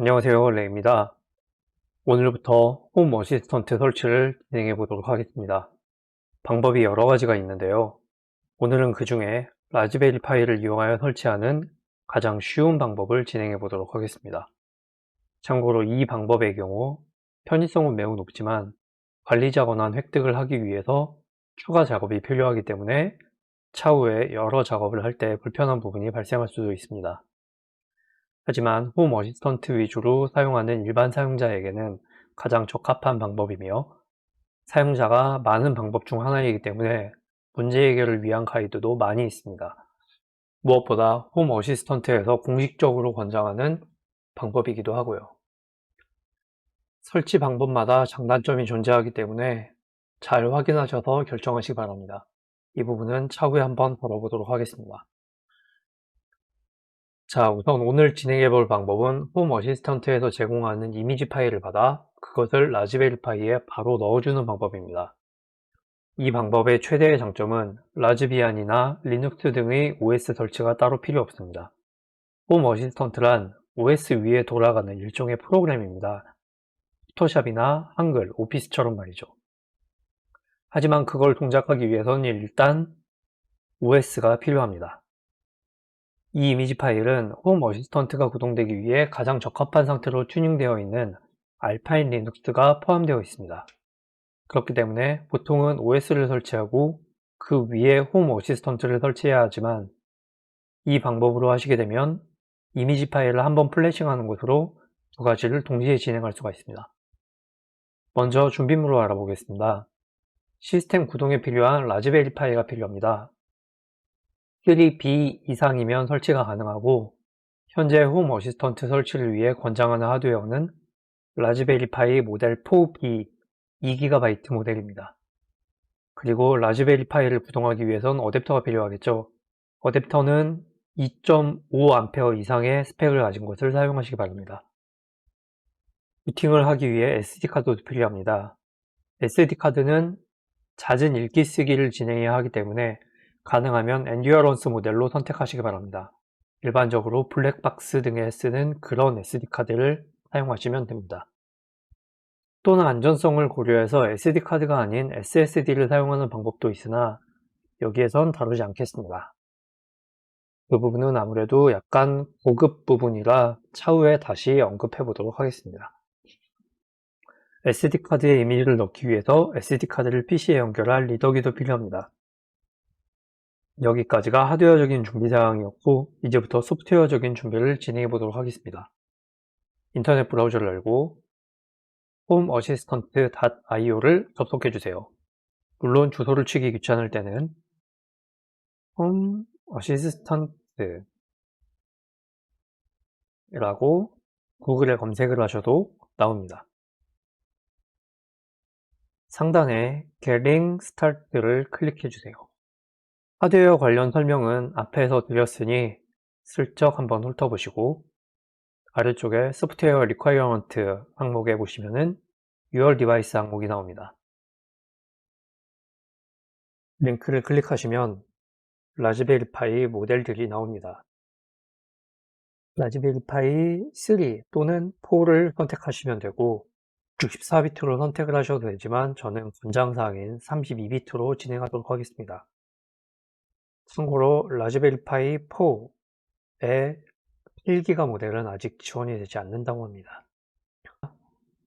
안녕하세요 레입니다. 오늘부터 홈 어시스턴트 설치를 진행해 보도록 하겠습니다. 방법이 여러 가지가 있는데요. 오늘은 그 중에 라즈베리 파이를 이용하여 설치하는 가장 쉬운 방법을 진행해 보도록 하겠습니다. 참고로 이 방법의 경우 편의성은 매우 높지만 관리자 권한 획득을 하기 위해서 추가 작업이 필요하기 때문에 차후에 여러 작업을 할 때 불편한 부분이 발생할 수도 있습니다 하지만 홈 어시스턴트 위주로 사용하는 일반 사용자에게는 가장 적합한 방법이며 사용자가 많은 방법 중 하나이기 때문에 문제 해결을 위한 가이드도 많이 있습니다. 무엇보다 홈 어시스턴트에서 공식적으로 권장하는 방법이기도 하고요. 설치 방법마다 장단점이 존재하기 때문에 잘 확인하셔서 결정하시기 바랍니다. 이 부분은 차후에 한번 다뤄보도록 하겠습니다. 자, 우선 오늘 진행해 볼 방법은 홈 어시스턴트에서 제공하는 이미지 파일을 받아 그것을 라즈베리 파이에 바로 넣어주는 방법입니다. 이 방법의 최대의 장점은 라즈비안이나 리눅스 등의 OS 설치가 따로 필요 없습니다. 홈 어시스턴트란 OS 위에 돌아가는 일종의 프로그램입니다. 포토샵이나 한글, 오피스처럼 말이죠. 하지만 그걸 동작하기 위해서는 일단 OS가 필요합니다. 이 이미지 파일은 홈 어시스턴트가 구동되기 위해 가장 적합한 상태로 튜닝되어 있는 알파인 리눅스가 포함되어 있습니다. 그렇기 때문에 보통은 OS를 설치하고 그 위에 홈 어시스턴트를 설치해야 하지만 이 방법으로 하시게 되면 이미지 파일을 한번 플래싱하는 것으로 두 가지를 동시에 진행할 수가 있습니다. 먼저 준비물로 알아보겠습니다. 시스템 구동에 필요한 라즈베리 파이가 필요합니다. 3B 이상이면 설치가 가능하고 현재 홈 어시스턴트 설치를 위해 권장하는 하드웨어는 라즈베리 파이 모델 4B 2GB 모델입니다. 그리고 라즈베리 파이를 구동하기 위해선 어댑터가 필요하겠죠. 어댑터는 2.5A 이상의 스펙을 가진 것을 사용하시기 바랍니다. 부팅을 하기 위해 SD카드도 필요합니다. SD카드는 잦은 읽기 쓰기를 진행해야 하기 때문에 가능하면 엔듀어런스 모델로 선택하시기 바랍니다. 일반적으로 블랙박스 등에 쓰는 그런 SD카드를 사용하시면 됩니다. 또는 안전성을 고려해서 SD카드가 아닌 SSD를 사용하는 방법도 있으나 여기에선 다루지 않겠습니다. 그 부분은 아무래도 약간 고급 부분이라 차후에 다시 언급해 보도록 하겠습니다. SD카드에 이미지를 넣기 위해서 SD카드를 PC에 연결할 리더기도 필요합니다. 여기까지가 하드웨어적인 준비 사항이었고 이제부터 소프트웨어적인 준비를 진행해 보도록 하겠습니다. 인터넷 브라우저를 열고 homeassistant.io를 접속해 주세요. 물론 주소를 치기 귀찮을 때는 homeassistant.라고 구글에 검색을 하셔도 나옵니다. 상단에 Getting Started를 클릭해 주세요. 하드웨어 관련 설명은 앞에서 드렸으니 슬쩍 한번 훑어보시고 아래쪽에 소프트웨어 리퀘어먼트 항목에 보시면은 Your Device 항목이 나옵니다. 링크를 클릭하시면 라즈베리 파이 모델들이 나옵니다. 라즈베리 파이 3 또는 4를 선택하시면 되고 64비트로 선택을 하셔도 되지만 저는 권장사항인 32비트로 진행하도록 하겠습니다. 참고로 라즈베리 파이 4의 1기가 모델은 아직 지원이 되지 않는다고 합니다.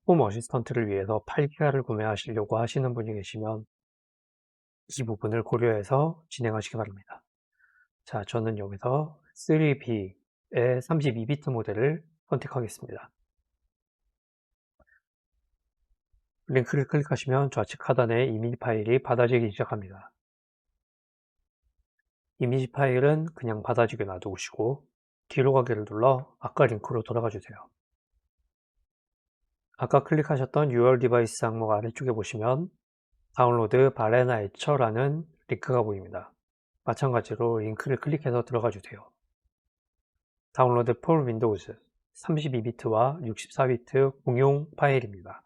홈 어시스턴트를 위해서 8기가를 구매하시려고 하시는 분이 계시면 이 부분을 고려해서 진행하시기 바랍니다. 자, 저는 여기서 3B의 32비트 모델을 선택하겠습니다. 링크를 클릭하시면 좌측 하단에 이미지 파일이 받아지기 시작합니다. 이미지 파일은 그냥 받아지게 놔두시고 뒤로 가기를 눌러 아까 링크로 돌아가 주세요. 아까 클릭하셨던 Your Device 항목 아래쪽에 보시면 다운로드 바레나 에처라는 링크가 보입니다. 마찬가지로 링크를 클릭해서 들어가 주세요. 다운로드 for Windows 32비트와 64비트 공용 파일입니다.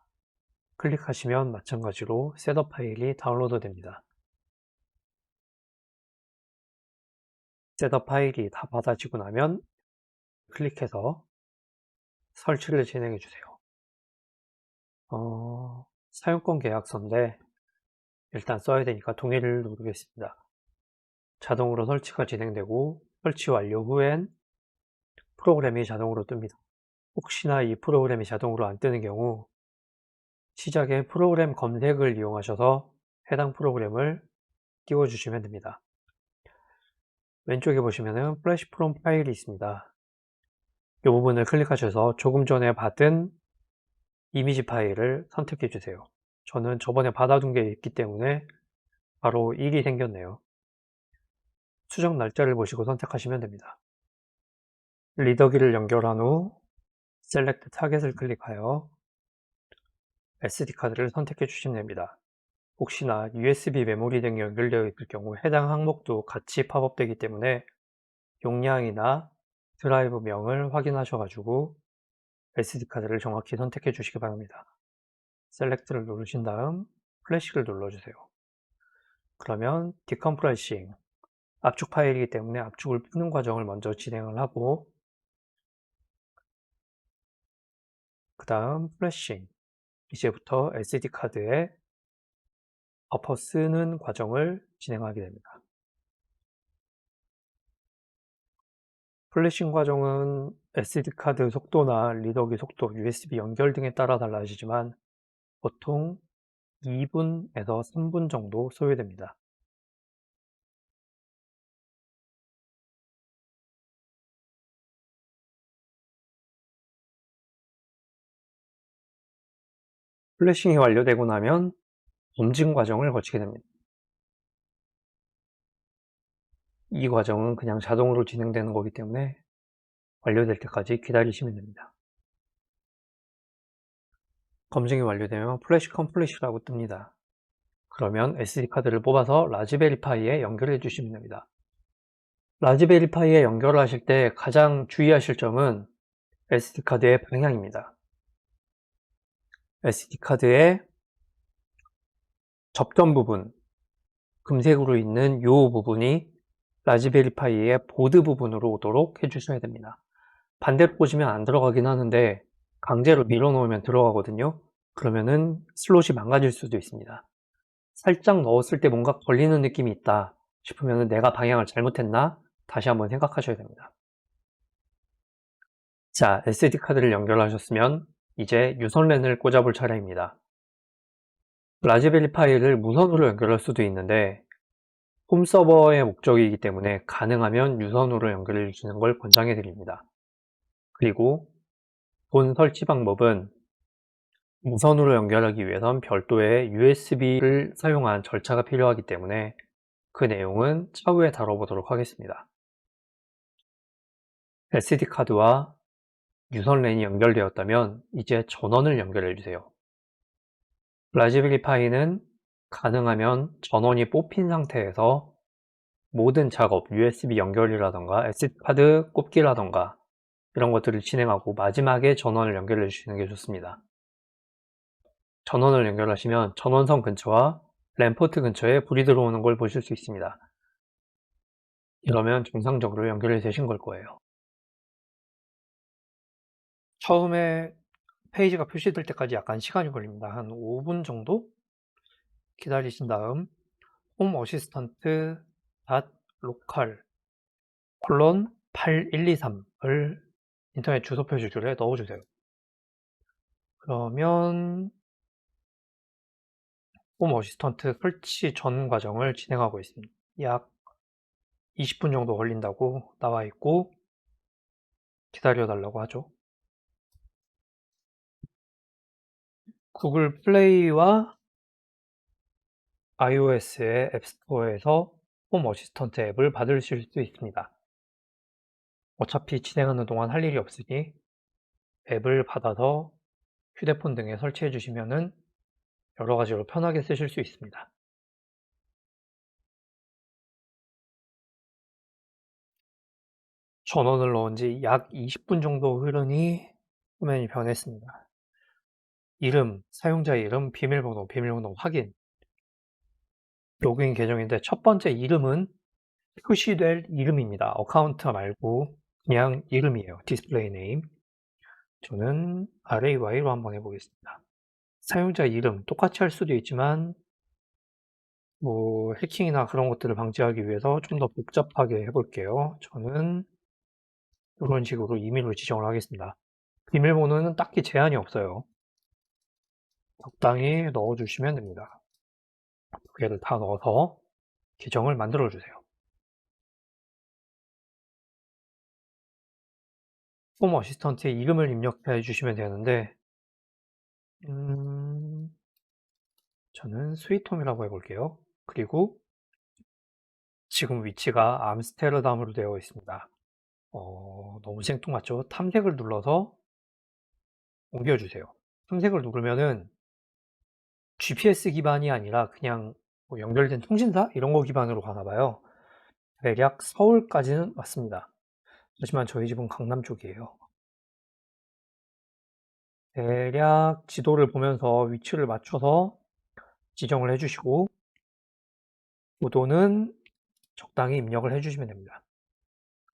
클릭하시면 마찬가지로 셋업 파일이 다운로드 됩니다. 셋업 파일이 다 받아지고 나면 클릭해서 설치를 진행해 주세요. 어, 사용권 계약서인데 일단 써야 되니까 동의를 누르겠습니다. 자동으로 설치가 진행되고 설치 완료 후엔 프로그램이 자동으로 뜹니다. 혹시나 이 프로그램이 자동으로 안 뜨는 경우 시작에 프로그램 검색을 이용하셔서 해당 프로그램을 띄워주시면 됩니다. 왼쪽에 보시면은 플래시 프롬 파일이 있습니다. 이 부분을 클릭하셔서 조금 전에 받은 이미지 파일을 선택해 주세요. 저는 저번에 받아둔 게 있기 때문에 바로 1이 생겼네요. 수정 날짜를 보시고 선택하시면 됩니다. 리더기를 연결한 후 셀렉트 타겟을 클릭하여 SD카드를 선택해 주시면 됩니다. 혹시나 USB 메모리 등이 연결되어 있을 경우 해당 항목도 같이 팝업되기 때문에 용량이나 드라이브 명을 확인하셔가지고 SD카드를 정확히 선택해 주시기 바랍니다. 셀렉트를 누르신 다음 플래시를 눌러주세요. 그러면 디컴프레싱 압축 파일이기 때문에 압축을 푸는 과정을 먼저 진행을 하고 그 다음 플래싱 이제부터 SD카드에 버퍼 쓰는 과정을 진행하게 됩니다. 플래싱 과정은 SD카드 속도나 리더기 속도, USB 연결 등에 따라 달라지지만 보통 2분에서 3분 정도 소요됩니다. 플래싱이 완료되고 나면 검증 과정을 거치게 됩니다. 이 과정은 그냥 자동으로 진행되는 거기 때문에 완료될 때까지 기다리시면 됩니다. 검증이 완료되면 플래시 컴플리시라고 뜹니다. 그러면 SD카드를 뽑아서 라즈베리파이에 연결해 주시면 됩니다. 라즈베리파이에 연결을 하실 때 가장 주의하실 점은 SD카드의 방향입니다. SD카드의 접점 부분, 금색으로 있는 이 부분이 라즈베리파이의 보드 부분으로 오도록 해주셔야 됩니다. 반대로 꽂으면 안 들어가긴 하는데 강제로 밀어놓으면 들어가거든요. 그러면은 슬롯이 망가질 수도 있습니다. 살짝 넣었을 때 뭔가 걸리는 느낌이 있다 싶으면 내가 방향을 잘못했나? 다시 한번 생각하셔야 됩니다. 자, SD카드를 연결하셨으면 이제 유선랜을 꽂아볼 차례입니다. 라즈베리 파이를 무선으로 연결할 수도 있는데 홈 서버의 목적이기 때문에 가능하면 유선으로 연결해 주시는 걸 권장해 드립니다. 그리고 본 설치 방법은 무선으로 연결하기 위해선 별도의 USB를 사용한 절차가 필요하기 때문에 그 내용은 차후에 다뤄보도록 하겠습니다. SD카드와 유선 랜이 연결되었다면 이제 전원을 연결해 주세요. 라즈베리 파이는 가능하면 전원이 뽑힌 상태에서 모든 작업, USB 연결이라던가 SD카드 꼽기라던가 이런 것들을 진행하고 마지막에 전원을 연결해 주시는 게 좋습니다. 전원을 연결하시면 전원선 근처와 램포트 근처에 불이 들어오는 걸 보실 수 있습니다. 이러면 정상적으로 연결이 되신 걸 거예요. 처음에 페이지가 표시될 때까지 약간 시간이 걸립니다. 한 5분 정도 기다리신 다음 홈 어시스턴트 닷 로컬 콜론 8123을 인터넷 주소 표시줄에 넣어주세요. 그러면 홈 어시스턴트 설치 전 과정을 진행하고 있습니다. 약 20분 정도 걸린다고 나와 있고 기다려 달라고 하죠. 구글 플레이와 iOS의 앱스토어에서 홈 어시스턴트 앱을 받으실 수 있습니다. 어차피 진행하는 동안 할 일이 없으니 앱을 받아서 휴대폰 등에 설치해 주시면 여러 가지로 편하게 쓰실 수 있습니다. 전원을 넣은 지 약 20분 정도 흐르니 화면이 변했습니다. 이름, 사용자 이름, 비밀번호, 비밀번호 확인. 로그인 계정인데 첫 번째 이름은 표시될 이름입니다. 어카운트 말고 그냥 이름이에요. 디스플레이 네임. 저는 RAY로 한번 해보겠습니다. 사용자 이름 똑같이 할 수도 있지만 뭐 해킹이나 그런 것들을 방지하기 위해서 좀 더 복잡하게 해볼게요. 저는 이런 식으로 임의로 지정을 하겠습니다. 비밀번호는 딱히 제한이 없어요. 적당히 넣어주시면 됩니다. 두 개를 다 넣어서 계정을 만들어 주세요. 홈 어시스턴트에 이름을 입력해 주시면 되는데 음, 저는 스위트홈이라고 해볼게요. 그리고 지금 위치가 암스테르담으로 되어 있습니다. 어, 너무 생뚱맞죠? 탐색을 눌러서 옮겨주세요. 탐색을 누르면은 GPS 기반이 아니라 그냥 뭐 연결된 통신사 이런 거 기반으로 가나 봐요. 대략 서울까지는 왔습니다. 하지만 저희 집은 강남 쪽이에요. 대략 지도를 보면서 위치를 맞춰서 지정을 해주시고 고도는 적당히 입력을 해주시면 됩니다.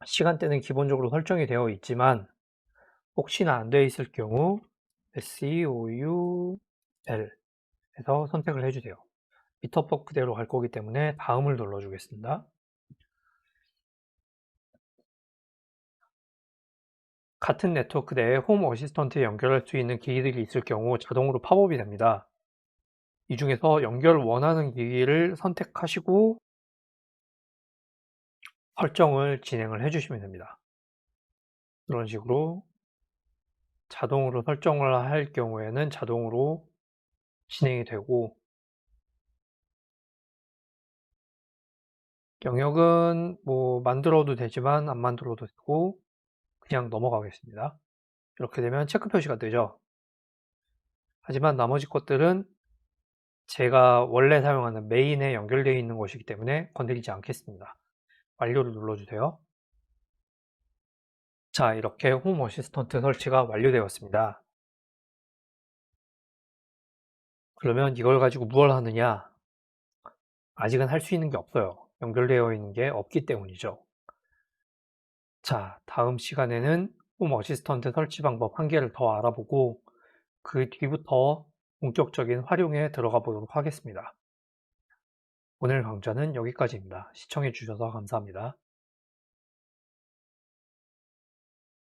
시간대는 기본적으로 설정이 되어 있지만 혹시나 안 되어 있을 경우 SEOUL 해서 선택을 해주세요. 미터법 그대로 갈 거기 때문에 다음을 눌러주겠습니다. 같은 네트워크 내에 홈 어시스턴트에 연결할 수 있는 기기들이 있을 경우 자동으로 팝업이 됩니다. 이 중에서 연결 원하는 기기를 선택하시고 설정을 진행을 해주시면 됩니다. 이런 식으로 자동으로 설정을 할 경우에는 자동으로 진행이 되고 영역은 뭐 만들어도 되지만 안 만들어도 되고 그냥 넘어가겠습니다. 이렇게 되면 체크 표시가 뜨죠. 하지만 나머지 것들은 제가 원래 사용하는 메인에 연결되어 있는 것이기 때문에 건드리지 않겠습니다. 완료를 눌러주세요. 자, 이렇게 홈 어시스턴트 설치가 완료되었습니다. 그러면 이걸 가지고 무엇을 하느냐? 아직은 할 수 있는 게 없어요. 연결되어 있는 게 없기 때문이죠. 자, 다음 시간에는 홈 어시스턴트 설치 방법 한 개를 더 알아보고 그 뒤부터 본격적인 활용에 들어가 보도록 하겠습니다. 오늘 강좌는 여기까지입니다. 시청해 주셔서 감사합니다.